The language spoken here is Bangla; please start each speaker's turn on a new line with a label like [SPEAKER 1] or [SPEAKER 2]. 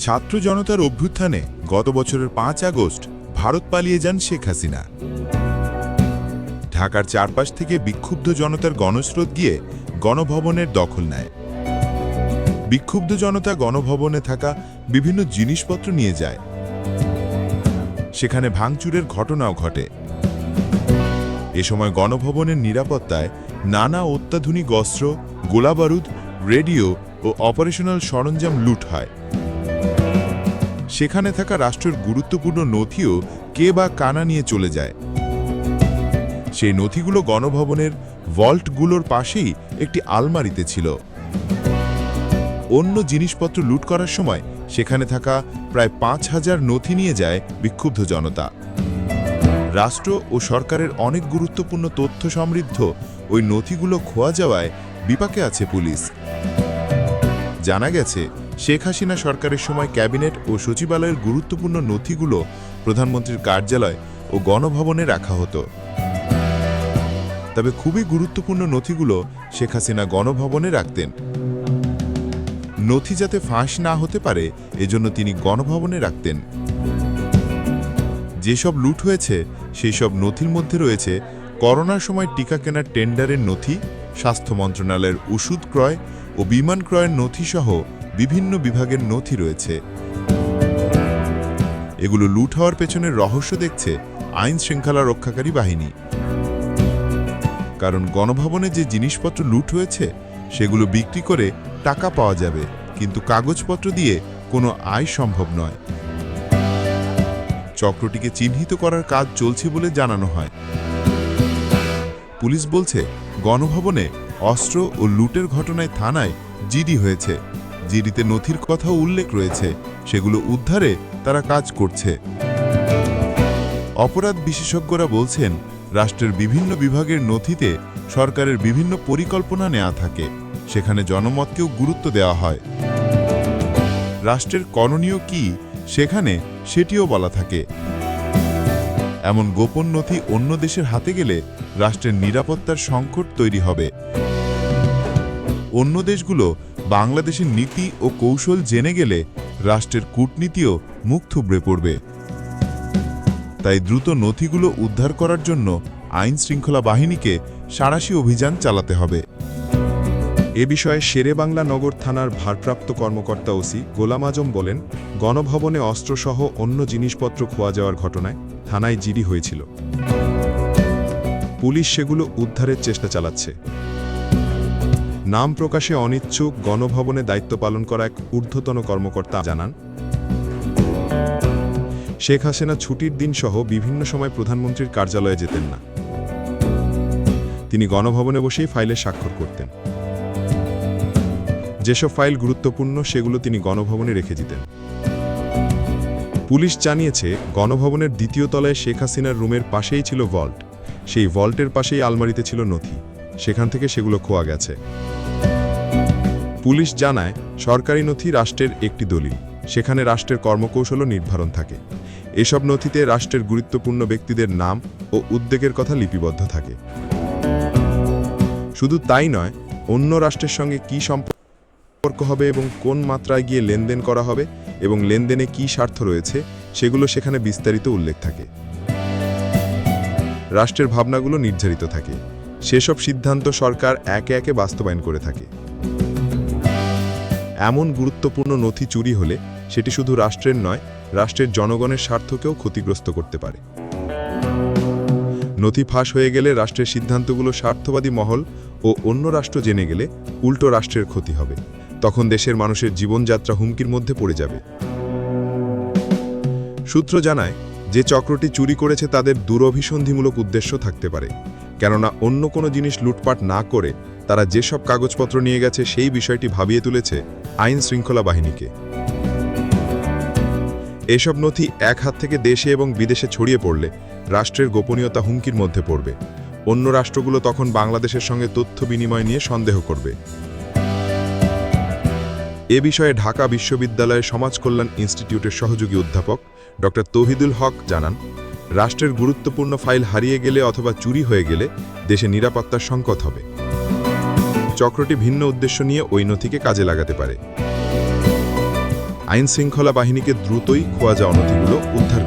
[SPEAKER 1] ছাত্র জনতার অভ্যুত্থানে গত বছরের পাঁচ আগস্ট ভারত পালিয়ে যান শেখ হাসিনা। ঢাকার চারপাশ থেকে বিক্ষুব্ধ জনতার গণস্রোত গিয়ে গণভবনের দখল নেয়। বিক্ষুব্ধ জনতা গণভবনে থাকা বিভিন্ন জিনিসপত্র নিয়ে যায়। সেখানে ভাঙচুরের ঘটনাও ঘটে। এ সময় গণভবনের নিরাপত্তায় নানা অত্যাধুনিক অস্ত্র, গোলাবারুদ, রেডিও ও অপারেশনাল সরঞ্জাম লুট হয়। সেখানে থাকা রাষ্ট্রের গুরুত্বপূর্ণ নথিও কে বা কানা নিয়ে চলে যায়। সেই নথিগুলো গণভবনের ভল্টগুলোর পাশেই একটি আলমারিতে ছিল। অন্য জিনিসপত্র লুট করার সময় সেখানে থাকা প্রায় পাঁচ হাজার নথি নিয়ে যায় বিক্ষুব্ধ জনতা। রাষ্ট্র ও সরকারের অনেক গুরুত্বপূর্ণ তথ্য সমৃদ্ধ ওই নথিগুলো খোয়া যাওয়ায় বিপাকে আছে পুলিশ। জানা গেছে শেখ হাসিনা সরকারের সময় ক্যাবিনেট ও সচিবালয়ের গুরুত্বপূর্ণ নথিগুলো প্রধানমন্ত্রীর কার্যালয় ও গণভবনে রাখা হতো। তবে খুবই গুরুত্বপূর্ণ নথিগুলো শেখ হাসিনা গণভবনে রাখতেন। নথি যাতে ফাঁস না হতে পারে, এজন্য তিনি গণভবনে রাখতেন। যেসব লুট হয়েছে সেই সব নথির মধ্যে রয়েছে করোনার সময় টিকা কেনার টেন্ডারের নথি, স্বাস্থ্য মন্ত্রণালয়ের ওষুধ ক্রয় ও বিমান ক্রয়ের নথিসহ বিভিন্ন বিভাগের নথি রয়েছে। এগুলো লুট হওয়ার পেছনের রহস্য দেখছে আইন শৃঙ্খলা রক্ষাকারী বাহিনী। কারণ গণভবনে যে জিনিসপত্র লুট হয়েছে, সেগুলো বিক্রি করে টাকা পাওয়া যাবে, কিন্তু কাগজপত্র দিয়ে কোনো আয় সম্ভব নয়। চক্রটিকে চিহ্নিত করার কাজ চলছে বলে জানানো হয়। পুলিশ বলছে, গণভবনে অস্ত্র ও লুটের ঘটনায় থানায় জিডি হয়েছে। জিডিতে নথির কথাও উল্লেখ রয়েছে, সেগুলো উদ্ধারে তারা কাজ করছে। অপরাধ বিশেষজ্ঞরা বলছেন, রাষ্ট্রের বিভিন্ন বিভাগের নথিতে সরকারের বিভিন্ন পরিকল্পনা নেওয়া থাকে, সেখানে জনমতকেও গুরুত্ব দেওয়া হয়। রাষ্ট্রের করণীয় কি, সেখানে সেটিও বলা থাকে। এমন গোপন নথি অন্য দেশের হাতে গেলে রাষ্ট্রের নিরাপত্তার সংকট তৈরি হবে। অন্য দেশগুলো বাংলাদেশের নীতি ও কৌশল জেনে গেলে রাষ্ট্রের কূটনীতিও মুখ থুবড়ে পড়বে। তাই দ্রুত নথিগুলো উদ্ধার করার জন্য আইন শৃঙ্খলা বাহিনীকে সাঁড়াশি অভিযান চালাতে হবে।
[SPEAKER 2] এ বিষয়ে শেরেবাংলা নগর থানার ভারপ্রাপ্ত কর্মকর্তা ওসি গোলাম আজম বলেন, গণভবনে অস্ত্রসহ অন্য জিনিসপত্র খোয়া যাওয়ার ঘটনায় থানায় জিডি হয়েছিল। পুলিশ সেগুলো উদ্ধারের চেষ্টা চালাচ্ছে। নাম প্রকাশে অনিচ্ছুক গণভবনে দায়িত্ব পালন করা এক ঊর্ধ্বতন কর্মকর্তা জানান। শেখ হাসিনা ছুটির দিন সহ বিভিন্ন সময় প্রধানমন্ত্রীর কার্যালয়ে যেতেন না। তিনি গণভবনে বসেই ফাইলে স্বাক্ষর করতেন। যেসব ফাইল গুরুত্বপূর্ণ সেগুলো তিনি গণভবনে রেখে দিতেন। পুলিশ জানিয়েছে, গণভবনের দ্বিতীয় তলায় শেখ হাসিনার রুমের পাশেই ছিল ভল্ট। সেই ভল্টের পাশেই আলমারিতে ছিল নথি। সেখান থেকে সেগুলো খোয়া গেছে। পুলিশ জানায়, সরকারি নথি রাষ্ট্রের একটি দলিল। সেখানে রাষ্ট্রের কর্মকৌশলও নির্ধারণ থাকে। এসব নথিতে রাষ্ট্রের গুরুত্বপূর্ণ ব্যক্তিদের নাম ও উদ্বেগের কথা লিপিবদ্ধ থাকে। শুধু তাই নয়, অন্য রাষ্ট্রের সঙ্গে কি সম্পর্ক হবে এবং কোন মাত্রায় গিয়ে লেনদেন করা হবে এবং লেনদেনে কি স্বার্থ রয়েছে, সেগুলো সেখানে বিস্তারিত উল্লেখ থাকে। রাষ্ট্রের ভাবনাগুলো নির্ধারিত থাকে। সেসব সিদ্ধান্ত সরকার একে একে বাস্তবায়ন করে থাকে। এমন গুরুত্বপূর্ণ নথি চুরি হলে সেটি শুধু রাষ্ট্রের নয়, রাষ্ট্রের জনগণের স্বার্থকেও ক্ষতিগ্রস্ত করতে পারে। নথি ফাঁস হয়ে গেলে রাষ্ট্রের সিদ্ধান্তগুলো স্বার্থবাদী মহল ও অন্য রাষ্ট্র জেনে গেলে উল্টো রাষ্ট্রের ক্ষতি হবে। তখন দেশের মানুষের জীবনযাত্রা হুমকির মধ্যে পড়ে যাবে। সূত্র জানায়, যে চক্রটি চুরি করেছে তাদের দুরভিসন্ধিমূলক উদ্দেশ্য থাকতে পারে। কেননা অন্য কোনো জিনিস লুটপাট না করে তারা যেসব কাগজপত্র নিয়ে গেছে সেই বিষয়টি ভাবিয়ে তুলেছে আইন শৃঙ্খলা বাহিনীকে। এসব নথি এক হাত থেকে দেশে এবং বিদেশে ছড়িয়ে পড়লে রাষ্ট্রের গোপনীয়তা হুমকির মধ্যে পড়বে। অন্য রাষ্ট্রগুলো তখন বাংলাদেশের সঙ্গে তথ্য বিনিময় নিয়ে সন্দেহ করবে। এ বিষয়ে ঢাকা বিশ্ববিদ্যালয়ের সমাজ কল্যাণ ইনস্টিটিউটের সহযোগী অধ্যাপক ড. তহিদুল হক জানান, রাষ্ট্রের গুরুত্বপূর্ণ ফাইল হারিয়ে গেলে অথবা চুরি হয়ে গেলে দেশে নিরাপত্তার সংকট হবে। চক্রটি ভিন্ন উদ্দেশ্য নিয়ে ওই নথিকে কাজে লাগাতে পারে।
[SPEAKER 1] আইন শৃঙ্খলা বাহিনীকে দ্রুতই খোয়া যাওয়া নথিগুলো উদ্ধার